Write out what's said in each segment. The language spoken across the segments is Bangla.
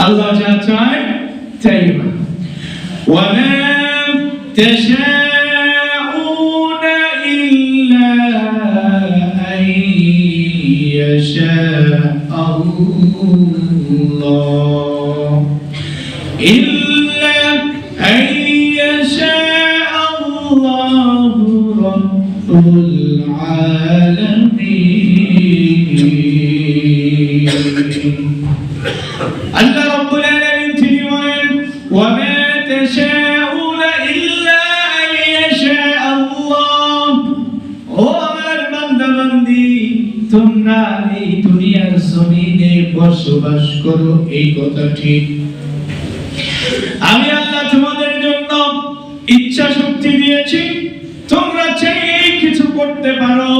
الله Jal time, Tayyibah. وَمَا تَشَاءُونَ إِلَّا أَن يَشَاءَ الله إِلَّا أَن يَشَاءَ اللَّهُ رَبُّ الْعَالَمِينَ বসবাস করো এই কথা ঠিক। আমি আল্লাহ তোমাদের জন্য ইচ্ছা শক্তি দিয়েছি। তোমরা চাইলেই কিছু করতে পারো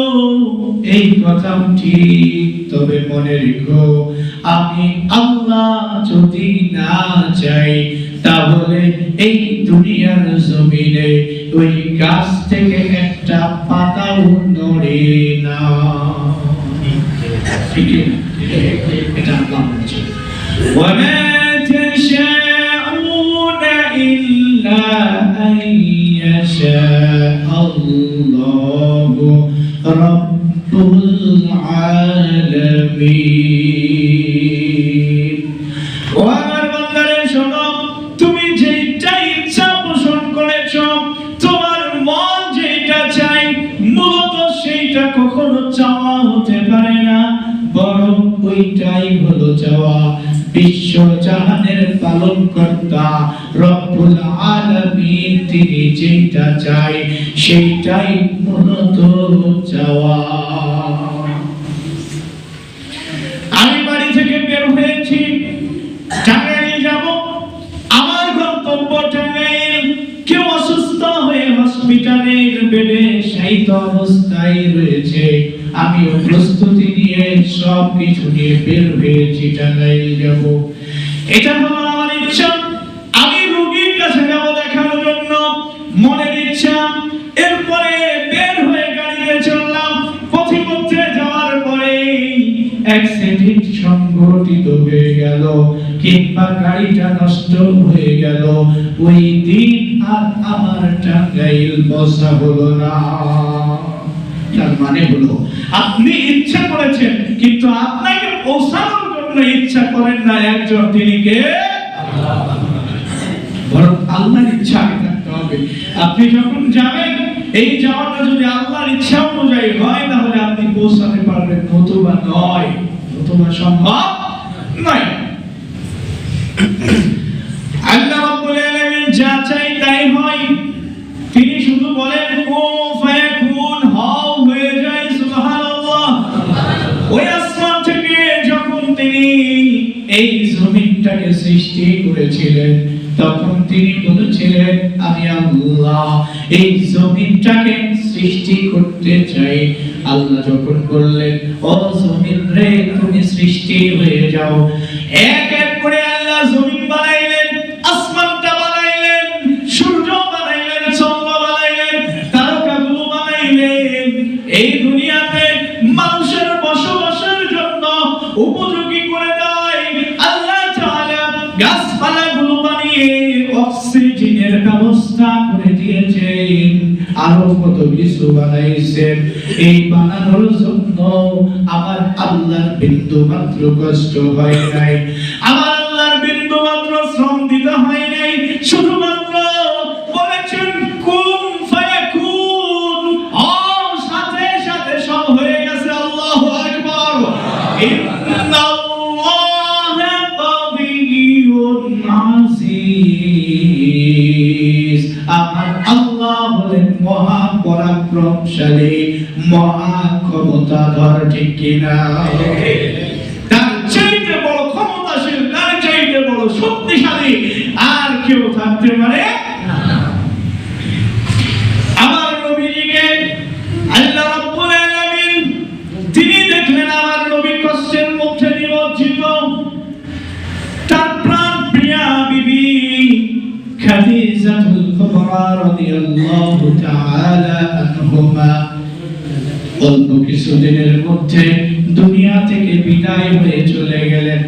এই কথাও ঠিক। তবে মনে রেখো আমি আল্লাহ যদি না চাই তাহলে এই দুনিয়ার জমিনে ওই গাছ থেকে একটা পাতাও নড়ে না। ঠিক? এটা আল্লাহ বলছে وما تشاءون إلا أن يشاء الله رب العالمين ওইটাই হলো চাওয়া বিশ্ব জাহানের পালন কর্তা রব্বুল আলামিন তিনি যেটা চাই সেইটাই মূলত চাওয়া। আমি বাড়ি থেকে বের যাব। আমার গন্তব্য কেউ অসুস্থ হয়ে হসপিটালের বেডে অবস্থায় রয়েছে। আমিও প্রস্তুতি নিয়ে সব কিছু নিয়ে বের হয়েছি টাঙ্গাইল যাব। এটা হলো আমার ইচ্ছা। আমি রোগীর কাছে যাব দেখার জন্য। মনের ইচ্ছা। এরপরে বের হয়ে গাড়িতে চললাম। পথিমধ্যে যাওয়ার পরে অ্যাক্সিডেন্ট সংঘটিত হয়ে গেল, কিংবা গাড়িটা নষ্ট হয়ে গেল। ওই দিন আর আমার টাঙ্গাইল বসা হলো না। তার মানে হলো আপনি ইচ্ছা করেছেন, কিন্তু আপনাকে পৌঁছানোর জন্য ইচ্ছা করেন না একজন, তিনি কে? বরং আল্লাহর ইচ্ছা থাকতে হবে। আপনি যখন যাবেন, এই যাওয়াটা যদি আল্লাহর ইচ্ছা অনুযায়ী হয়, তাহলে আপনি পৌঁছাতে পারবেন, নতুবা নয়। নতুবা সম্ভব নয়। আল্লাহ এই জমিনটাকে সৃষ্টি করেছিলেন। তখন তিনি বলেছিলেন, আমি আল্লাহ, এই জমিনটাকে সৃষ্টি করতে চাই। আল্লাহ যখন বললেন, ও জমিন রে, তুমি সৃষ্টি হয়ে যাও। এক এক করে আল্লাহ জমিন বানাইলেন। কত কিছু বানাইছেন। এই বানানোর জন্য আমার আল্লাহর বিন্দু মাত্র কষ্ট হয় নাই। পরাক্রমশালী মহা ক্ষমতাধর ঠিক কিনা? তার চাইতে বড় ক্ষমতাশীল, তার চাইতে বড় শক্তিশালী আর কেউ থাকতে পারে তিনি দেখলেন আমার নবী প্রিয়া বিবি খাদিজাতুল কুবরা রাদিয়াল্লাহু তাআলা আমরা অল্প মধ্যে দুনিয়া থেকে বিদায় হয়ে চলে গেলেন।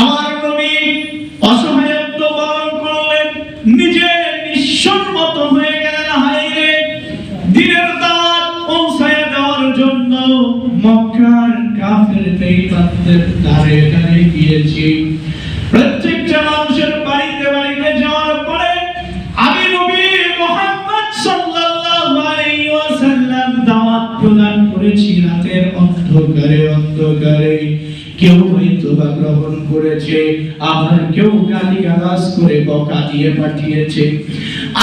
আমার নবী অসহায়ত্ব বরণ করলেন নিজে নিঃস্বর হয়ে গেলেন হাইরে দিনের দাঁত পৌঁছায় দেওয়ার জন্য মক্কার কাফের গিয়েছি। প্রত্যেক অথবা গ্রহণ করেছে, আবার কেউ গালি গালাজ করে বকা দিয়ে পাঠিয়েছে।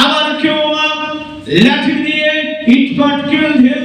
আবার কেউ লাঠি দিয়ে ইট পাটকেল ঢেলে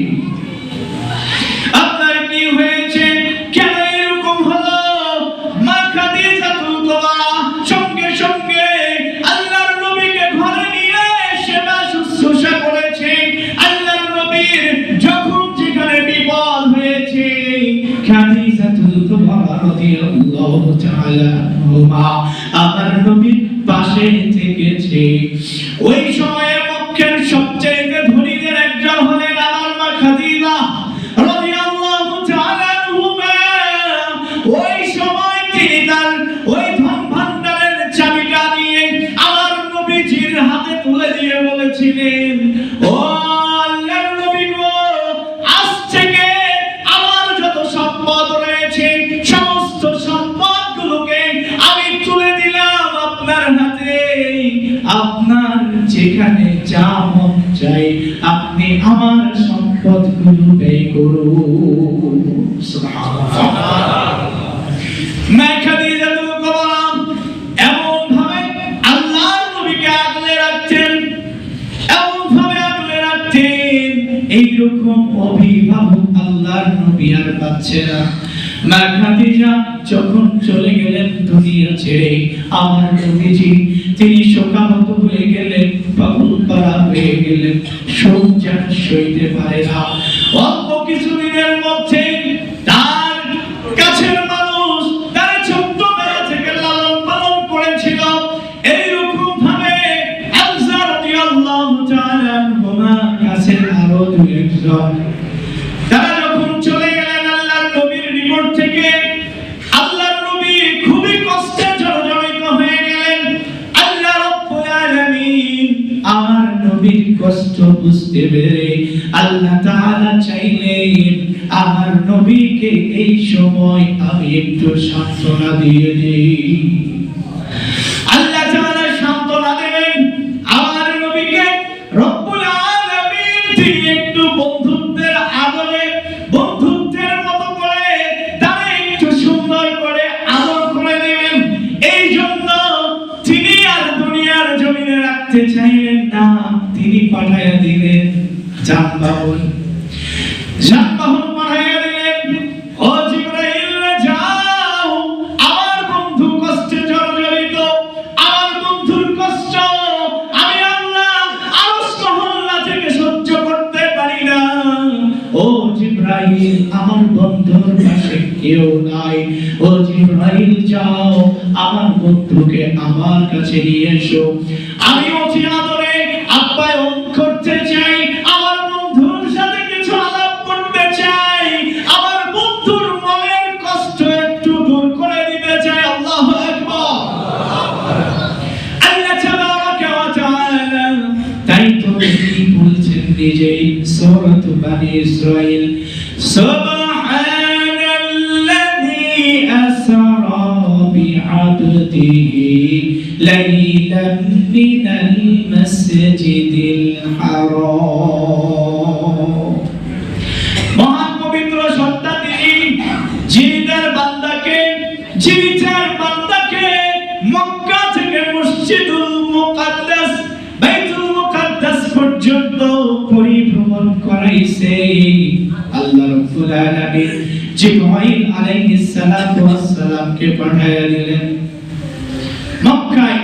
আমার নবীর পাশে থেকেছে। ওই সময়ে এইরকম অভিভাবক আল্লাহর নবী আর বাচ্চারা মা খাদিজা যখন চলে গেলেন দুনিয়া ছেড়ে, আমার নবীজি তিনি শোকাহত হয়ে গেলেন, পাগল পারা হয়ে গেলেন শোক যেন সইতে পারে না। অল্প কিছুদিন এই সময় আমি একটু সান্ত্বনা দিয়ে দিই। পুত্রকে আমার কাছে নিয়ে এসো। আমি অতি আদরে আপ্যায়ন করতে চাই, আমার বন্ধুর সাথে কিছু আলাপ করতে চাই, আমার বন্ধুর মনের কষ্ট একটু দূর করে দিতে চাই। আল্লাহ তাই তো বলছেন নিজেই সূরাত বানি ইসরাঈল وقته ليلا من المسجد الحرام. মহান পবিত্র সত্তা তিনি যিনি তার বান্দাকে যিনি তার বান্দাকে মক্কা থেকে মসজিদুল জিবরাইল আলাইহিস সালাতু ওয়াস সালামকে পাঠায়া দিলেন।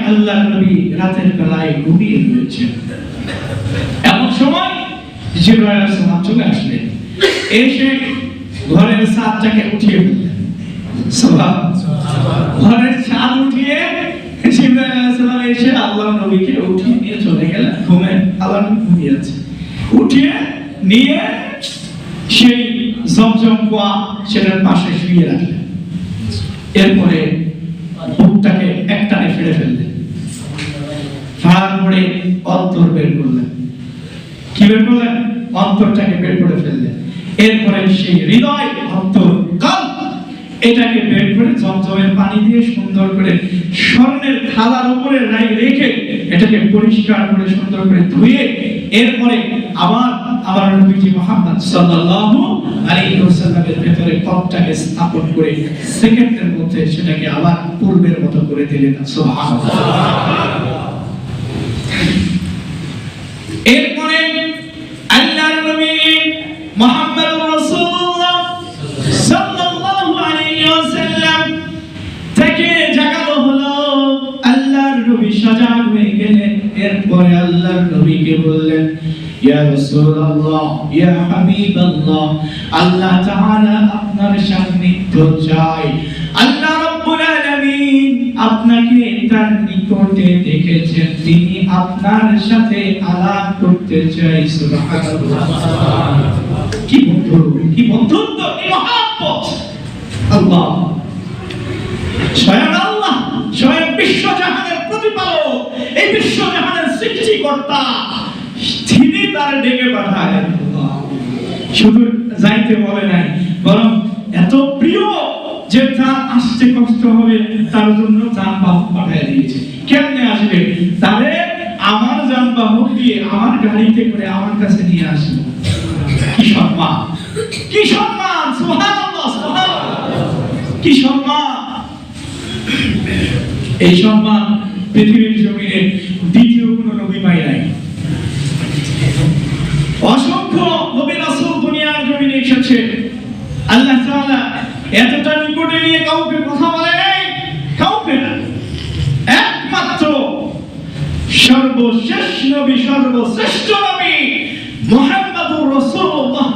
আল্লাহ নবী রাতের বেলায় ঘুমিয়ে রয়েছেন। এমন সময় জিবরাইল সালাম চলে আসলেন। এসে ঘরের ছাদটাকে উঠিয়ে ফেললেন। ঘরের ছাদ উঠিয়ে এসে আল্লাহ নবীকে উঠিয়ে নিয়ে চলে গেলেন। ঘুমে আল্লাহ নবী ঘুমিয়ে আছে। উঠিয়ে নিয়ে সেই জমজম কুয়া সেটার পাশে শুয়ে রাখলেন। এরপরে বুকটাকে একটানে ফেলে ফেললেন। ফাড়ার পরে অন্তর বের করলেন। কি বের করলেন? অন্তরটাকে বের করে ফেললেন। এরপরে সেই হৃদয়, অন্তর কাল এটাকে বের করে জমজমের পানি দিয়ে সুন্দর করে স্বর্ণের থালার উপরে রেখে এটাকে পরিষ্কার করে সুন্দর করে ধুয়ে এরপরে আবার আবার নবীজি মুহাম্মদ সাল্লাল্লাহু আলাইহি ওয়াসাল্লামের ভেতরে কপটাকে স্থাপন করে সেকেন্ডের মধ্যে সেটাকে আবার পূর্বের মতো করে দিলেন। সুবহানাল্লাহ। এরপরে আল্লাহর নবী মুহাম্মদুর রাসূলুল্লাহ সাল্লাল্লাহু আলাইহি ওয়াসাল্লাম থেকে জাগানো হলো, আল্লাহর নবী সজাগ হয়ে গেলেন। এরপরে আল্লাহর নবীকে বললেন, ইয়া রাসূলুল্লাহ, ইয়া হাবিবাল্লাহ, আল্লাহ তাআলা আপনার সান্নিধ্য চাই। আল্লাহ আপনাকে তার নিকটে দেখেছেন তিনি আপনার সাথে আলাপ করতে চাই। কি বন্ধু? কি বন্ধুত্ব? কি আল্লাহ। স্বয়ং আল্লাহ, স্বয়ং বিশ্বজাহানের প্রতিপালক, এই বিশ্বজাহানের সৃষ্টিকর্তা। তিনি তার ডেকে পাঠায়। শুধু যাইতে বলে নাই, বরং এত প্রিয় যে তার আসতে কষ্ট হবে, তার জন্য যানবাহন পাঠিয়ে দিয়েছে। কেমনে আসবে? তারে আমার যানবাহন দিয়ে আমার গাড়িতে করে আমার কাছে নিয়ে আসবে। কি সম্মান? কি সম্মান? কি সম্মান? এই সম্মান পৃথিবীর জমিনে দ্বিতীয় কোনো নবী পাই নাই। অসংখ্য নবী রাসূল দুনিয়ার জমিনে এসেছে। আল্লাহ তাআলা এতটা নিকটে নিয়ে কাউকে কথা বলে নাই কাউকে না। একমাত্র সর্বশেষ নবী সর্বশ্রেষ্ঠ নবী মুহাম্মদুর রাসূলুল্লাহ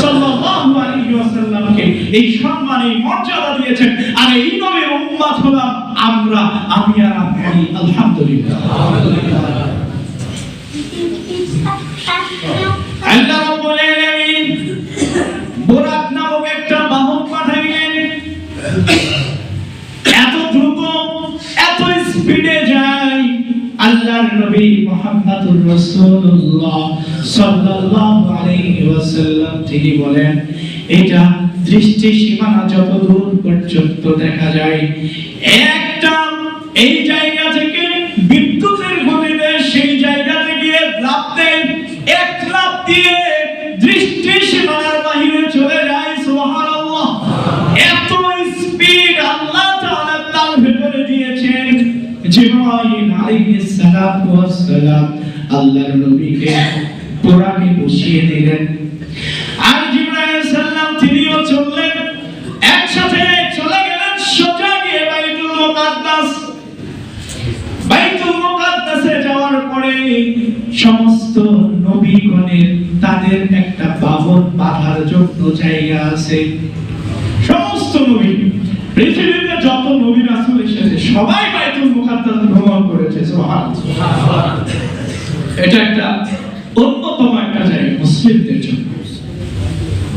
সাল্লাল্লাহু আলাইহি ওয়াসাল্লামকে এই সম্মান এই মর্যাদা দিয়েছেন। আর এই নবীর উম্মত হলাম আমরা আমি আর আপনি। আলহামদুলিল্লাহ। আল্লাহ। আল্লাহর নবী মুহাম্মদুর রাসূলুল্লাহ সাল্লাল্লাহু আলাইহি ওয়াসাল্লাম, তিনি বলেন, এটা দৃষ্টি সীমানা যত দূর পর্যন্ত দেখা যায়, একটা এই জায়গা থেকে বিদ্যুতের গতিতে সেই জায়গা থেকে লাফ দেন এক লাফ দিয়ে সালাম আল্লাহর নবীকে কোরআনে বসিয়ে দিলেন। আর জিবরাইল সাল্লাম তিনিও চললেন, একসাথে চলে গেলেন সোজা গিয়ে বাইতুল মুকাদ্দাস। বাইতুল মুকাদ্দাসে যাওয়ার পরে সমস্ত নবীগণের তাদের একটা বাহন বাঁধার জন্য জায়গা আছে। সমস্ত নবী, পৃথিবীতে যত নবী রাসূল এসেছে, সবাই বাইতুল মুকাদ্দাস করেছে এটা একটা অন্যতম একটা জায়গা, মুসলিমদের জন্য।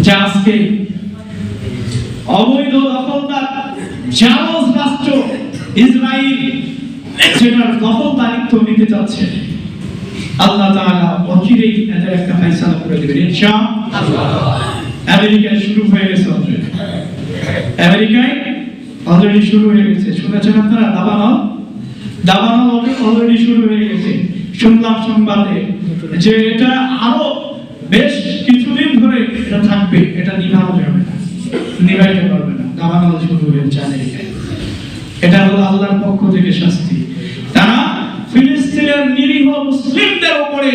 যা আজকে অবৈধ দখলদার জারজ রাষ্ট্র ইসরায়েল সেটার দখলদারিত্ব নিতে চাচ্ছে আল্লাহ তাআলা অচিরেই এদের একটা ফয়সালা করে দেবেন, ইনশাআল্লাহ। আমেরিকায় শুরু হয়ে গেছে অলরেডি আমেরিকায় অলরেডি শুরু হয়ে গেছে। শুনেছেন আপনারা দাবানল দাবানল অলরেডি শুরু হয়ে গেছে। শুনলাম সংবাদে যে এটা আরও বেশ কিছুদিন ধরে এটা থাকবে, এটা নিভানো যাবে না, নিভাইতে পারবে না। দাবানল শুরু হয়েছে আমেরিকায়। এটা হলো আল্লাহর পক্ষ থেকে শাস্তি। তারা ফিলিস্তিনে ফিলিস্তিনের নিরীহ মুসলিমদের উপরে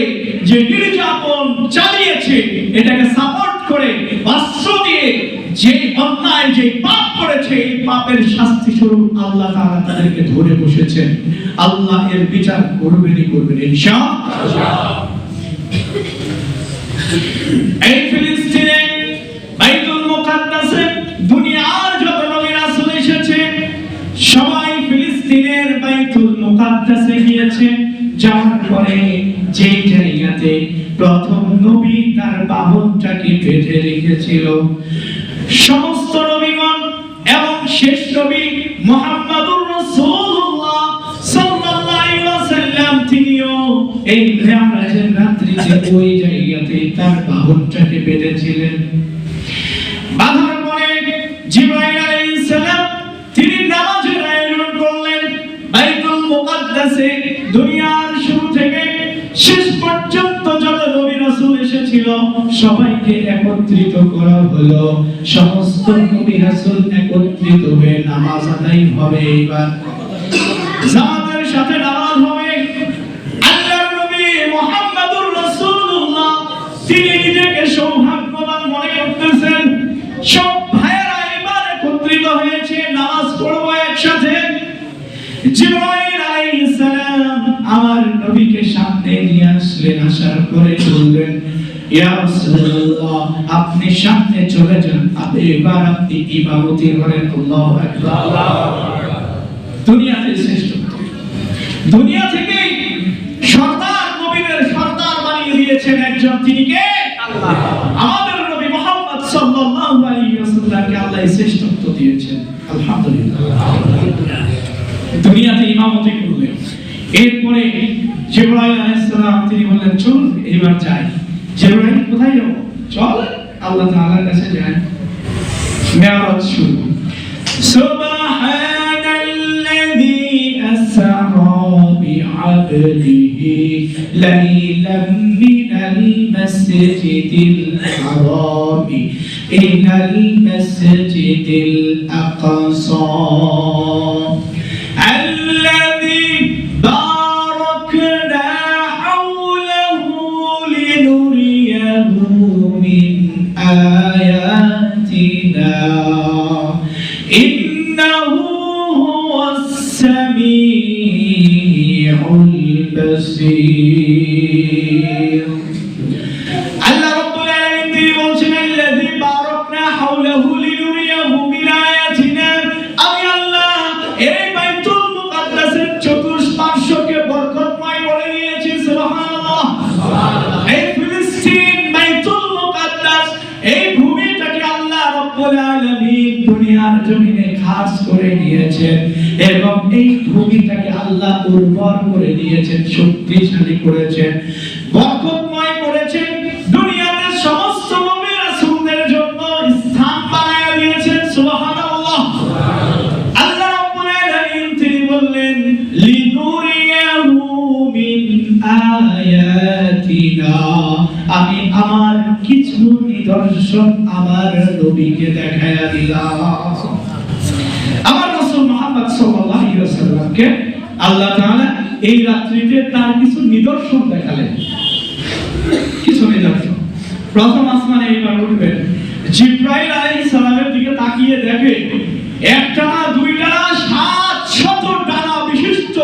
যে নির্যাতন চালিয়েছে, এটাকে সাপোর্ট করে, অস্ত্র দিয়ে যে অন্যায় যে পাপ করেছে, এই পাপের শাস্তি স্বরূপ আল্লাহ তাআলা তাদেরকে ধরে বসেছেন। আল্লাহ এর বিচার করবেনই করবেন, ইনশাআল্লাহ। এই ফিলিস্তিনে বাইতুল মুকাদ্দাসে দুনিয়ার যত নবী রাসূল এসেছে, সবাই ফিলিস্তিনের বাইতুল মুকাদ্দাসে গিয়েছে। যাওয়ার পরে যে জায়গাতে প্রথম নবী তার বাহনটাকে বেঁধে রেখেছিল। সমস্ত নবীগণ এবং শেষ নবী মোহাম্মদুর রাসূলুল্লাহ সাল্লাল্লাহু আলাইহি ওয়াসাল্লাম, তিনিও এই মেরাজের রাত্রিতে ওই জায়গাতে তার বাহনটাকে বেঁধেছিলেন। বাঁধার এসেছিল সবাইকে একত্রিত করা হলো। সমস্ত নবী রাসূল একত্রিত হয়ে নামাজ আদায় হবে এবার জামাতের সাথে নামাজ হবে। আল্লাহর নবী মুহাম্মদুর রাসূলুল্লাহ, তিনি নিজেকে সৌভাগ্যবান মনে করতেছেন। সব ভাইয়েরা এবার একত্রিত হয়েছে, নামাজ পড়ব একসাথে। জিবরাইল আলাইহিস সালাম আমার নবীকে সামনে নিয়ে আসলেন, আসার পরে বললেন আপনি সামনে চলে যান আপনি এবার আপনি ইমামতি করেন দুনিয়াতে শ্রেষ্ঠ দুনিয়া থেকে সর্দার নবীদের সর্দার বানিয়ে দিয়েছেন একজন তিনি কে? আল্লাহ। আমাদের নবী মুহাম্মদ সাল্লাল্লাহু আলাইহি ওয়াসাল্লামকে আল্লাহ শ্রেষ্ঠত্ব দিয়েছেন। আলহামদুলিল্লাহ। দুনিয়াতে ইমামতি করলেন। এরপরে জিবরাইল আলাইহিস সালাম তিনি বললেন চল এবার যাই। জিবরাইল কোথায় যাব চল আল্লাহ তাআলার কাছে যাই মেরাজ শুরু سبحان الذي أسرى بعبده ليلا من المسجد الحرام إلى المسجد الأقصى البصير উর্বর করে দিয়েছেন, শক্তিশালী করেছেন বরকতময় করেছেন, দুনিয়াতে সমস্ত জন্য স্থান দিয়েছেন, সুবহানাল্লাহ। আল্লাহ রাব্বুল আলামিন তিনি বললেন, লিনুরিয়াহু মিন আয়াতিনা। আমি আমার কিছু নিদর্শন আমার নবীকে দিলাম। আমার রাসূল মুহাম্মদ সাল্লাল্লাহু আলাইহি ওয়াসাল্লামকে আল্লাহ তাআলা এই রাত্রিতে তার কিছু নিদর্শন দেখালেন। কিছু নিদর্শন। প্রথম আসমানে এইবার উঠবেন জিব্রাইল আলাইহিস সালামের দিকে তাকিয়ে দেখে একটা দুইটা সাত শত ডানা বিশিষ্ট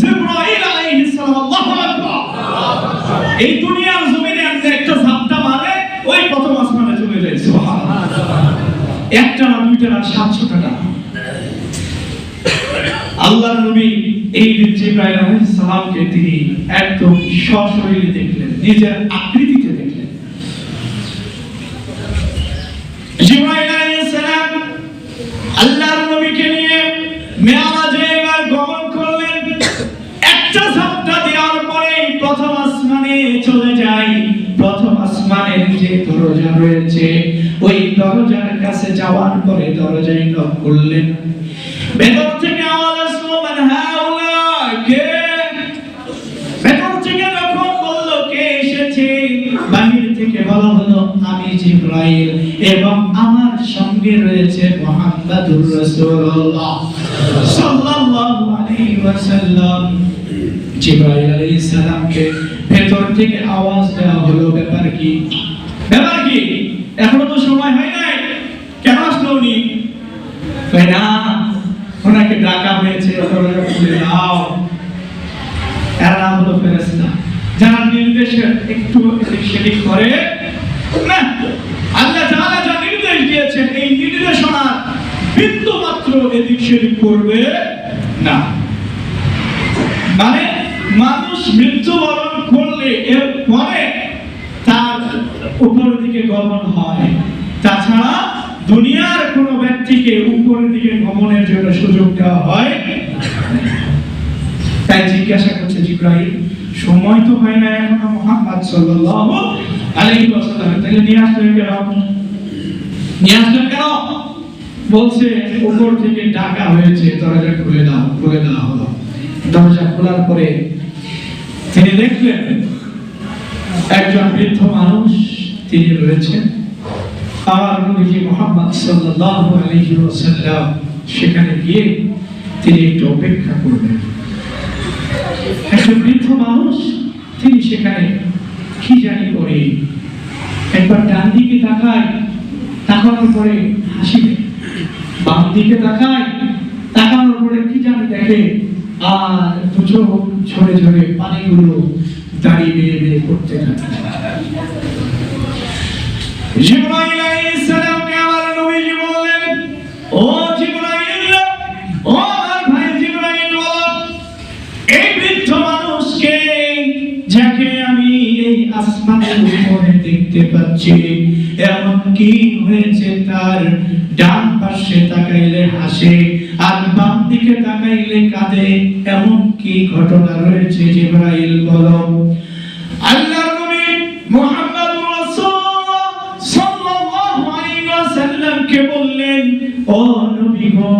জিব্রাইল আলাইহিস সালাম, আল্লাহু আকবার। এই দুনিয়ার জমিনে একটা ঝাপটা মারে, ওই প্রথম আসমানে চলে যায়, সুবহানাল্লাহ। একটা না দুইটা না সাতশো টাকা আল্লাহর নবী এই জিব্রাইল আলাইহিস সালামকে তিনি একদম সশরীরে দেখলেন, নিজের আকৃতিতে দেখলেন। জিব্রাইল আলাইহিস সালাম আল্লাহর নবীকে নিয়ে গমন করলেন। একটা ঝাপটা দেওয়ার পরে প্রথম আসমানে চলে যায়, প্রথম আসমানের যে দরজা রয়েছে। ওই দরজার কাছে যাওয়ার পরে দরজায় নক করলেন ভেতর থেকে জিব্রাইল এবং আমার সঙ্গে রয়েছে মুহাম্মাদুর রাসূলুল্লাহ সাল্লাল্লাহু আলাইহি ওয়াসাল্লাম। জিব্রাইল আলাইহিস সালামকে ভেতর থেকে আওয়াজ দেওয়া হলো, ব্যাপার কি? ব্যাপার কি? এখনও তো সময় হয় নাই। কেন আসলো উনি? না, ওনাকে ডাকা হয়েছে দরজা খুলে দাও। এরা হলো ফেরেশতা। যারা নির্দেশে একটু সেদিক করে না আল্লাহ তাআলা যা নির্দেশ দিয়েছেন এই নির্দেশনা বিন্দু মাত্র করবে না। মানে মানুষ মৃত্যুবরণ করলে এর পরে তার উপর দিকে গমন হয়। তাছাড়া দুনিয়ার কোনো ব্যক্তিকে উপরের দিকে গমনের জন্য সুযোগ দেওয়া হয় তাই জিজ্ঞাসা করছে জিব্রাহিম সময় তো হয় না এখনও মোহাম্মদ সাল্লাল্লাহু আলাইহি ওয়াসাল্লাম তাহলে নিয়ে আসলেন কেন? নিয়ে আসলেন কেন? বলছে, উপর থেকে ডাকা হয়েছে, দরজা খুলে দাও, খুলে দেওয়া হলো। দরজা খোলার পরে তিনি দেখলেন, একজন বৃদ্ধ মানুষ তিনি রয়েছেন। আর নবীজি মোহাম্মদ সাল্লাল্লাহু আলাইহি ওয়াসাল্লাম? সেখানে গিয়ে তিনি একটু অপেক্ষা করবেন একজন বৃদ্ধ মানুষ, তিনি সেখানে কি জানি করে, একবার ডান দিকে তাকায়, তাকানোর পরে হাসিবে বাম দিকে তাকায়, তাকানোর পরে কি জানি দেখে, আর দু চোখ ঝরে ঝরে পানিগুলো দাঁড়িয়ে বেয়ে বেয়ে করতে থাকে। এই আসমানের উপরে দেখতে পাচ্ছি, এমন কি হয়েছে তার ডান পাশে তাকাইলে হাসে, আর বাম দিকে তাকাইলে কাঁদে। এমন কি ঘটনা রয়েছে জিব্রাইল, বলো। আল্লাহর নবী রাসূলুল্লাহ সাল্লাল্লাহু আলাইহি ওয়াসাল্লামকে বললেন, ও নবী গো,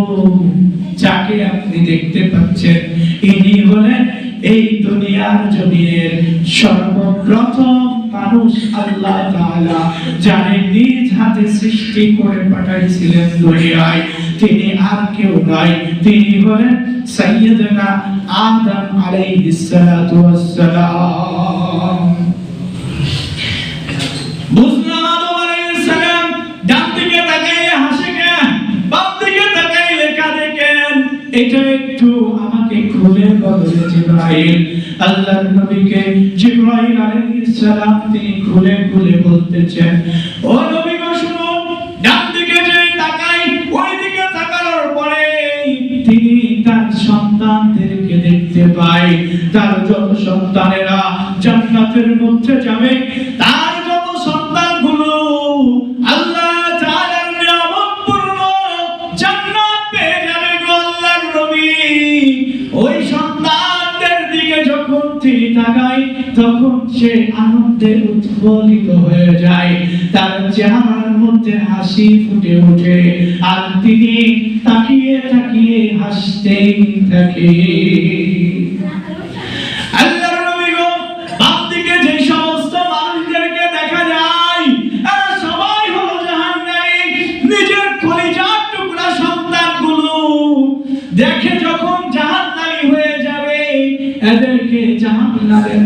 যাকে আপনি দেখতে পাচ্ছেন, ইনি হলেন এই দুনিয়ার জমিনের সর্বপ্রথম মানুষ আল্লাহ তাআলা যারে নিজ হাতে সৃষ্টি করে পাঠাইছিলেন দুনিয়ায়, তিনি আর কেউ নয় তিনি হলেন সাইয়্যিদনা আদম আলাইহিস সালাতু ওয়াস সালাম। এটা একটু আমাকে খুলে বলো জিব্রাইল, আল্লাহর নবীকে জিব্রাইল আলাইহিস সালাম তিনি খুলে খুলে বলতেছেন, ও নবী গো শুনুন ডান দিকে যে তাকাই ওই দিকে তাকানোর পরে তিনি তার সন্তানদেরকে দেখতে পায়। তার যত সন্তানেরা জান্নাতের মধ্যে যাবে, তার তখন সে আনন্দে উৎফুল্লিত হয়ে যায়। তার চেহারার মধ্যে হাসি ফুটে ওঠে। আর তিনি তাকিয়ে তাকিয়ে হাসতেই থাকে। দেখা যখন জাহান্নামী হয়ে যাবে, এদেরকে জাহান্নামের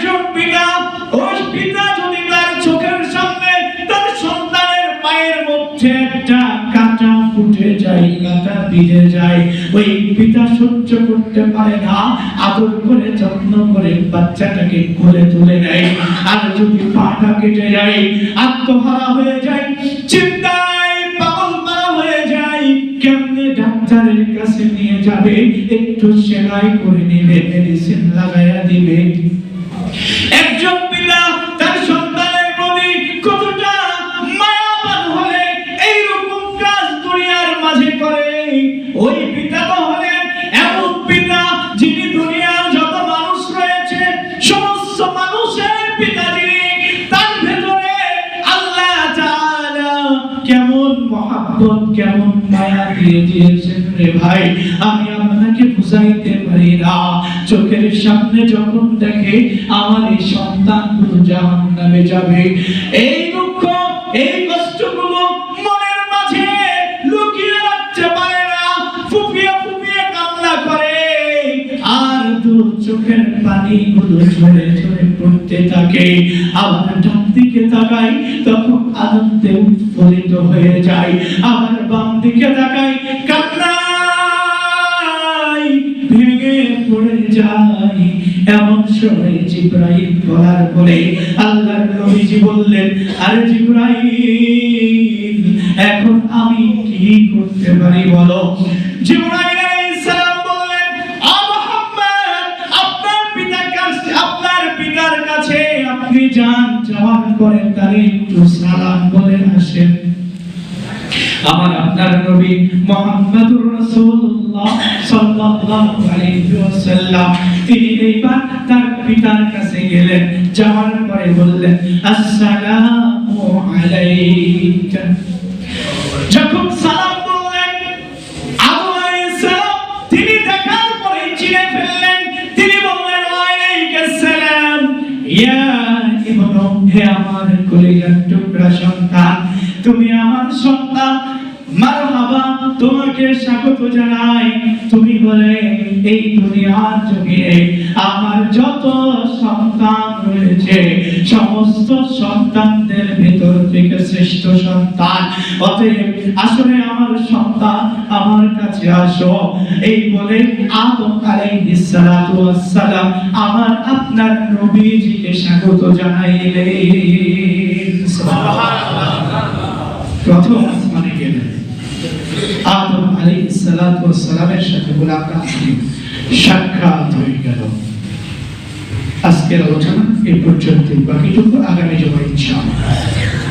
বিঁধে যায়। ওই পিতা সহ্য করতে পারে না, আদর করে, যত্ন করে বাচ্চাটাকে কোলে তুলে নেয়। আর যদি পাটা কেটে যায়, আত্মহারা হয়ে যায়, চিন্তায় পাগল মারা হয়ে যায়। কেমনে ডাক্তারের কাছে নিয়ে যাবে? একটু সেলাই করে নেবে মেডিসিন লাগাইয়া দিবে। সামনে যখন দেখে, আমার এই সন্তানগুলো জাহান নামে যাবে। এই দুঃখ, এই কষ্টগুলো মনের মাঝে লুকিয়ে রাখতে পারে না। ফুপিয়ে ফুপিয়ে কান্না করে। আর দু চোখের ঝরে ঝরে পড়তে থাকে। আবার ডান দিকে তাকাই, তখন আনন্দে উৎফুল্লিত হয়ে যায় আবার বাম দিকে তাকাই কান্নাই ভেঙে পড়ে যায় এমন সময় জিব্রাইল বলার পরে আল্লাহর নবীজি বললেন, আরে জিব্রাইল, এখন আমি কি করতে পারি বলো? জিব্রাইল আপনি যান, যাওয়ার পরে তার একটু সালাম বলে আসেন। আমার আপনার নবী মুহাম্মদুর রাসূলুল্লাহ সাল্লাল্লাহু আলাইহি ওয়াসাল্লাম। তিনি এইবার তার পিতার কাছে গেলেন, যাওয়ার পরে বললেন, আসসালামু আলাইকা। যখন সালাম বললেন, আবু সালাম তিনি দেখার পরে চিনে ফেললেন, তিনি বললেন ওয়ালাইকুম সালাম ইয়া ইবনু, হে আমার কলিজার টুকরা সন্তান, তুমি আমার সন্তান মারহাবা, তোমাকে স্বাগত জানাই। তুমি বলে, এই দুনিয়ার আমার যত সন্তান রয়েছে, সমস্ত সন্তানদের ভিতর থেকে শ্রেষ্ঠ সন্তান। অতএব আসলে আমার সন্তান আমার কাছে আসো। এই বলে আমার আপনার নবীজিকে স্বাগত সুবহানাল্লাহ। প্রথম আসমানে গেলেন। আদম সালামের সাথে সাক্ষাৎ হয়ে গেল। আজকের আলোচনা এ পর্যন্ত বাকিটুকু আগামী জমা ইনশাআল্লাহ।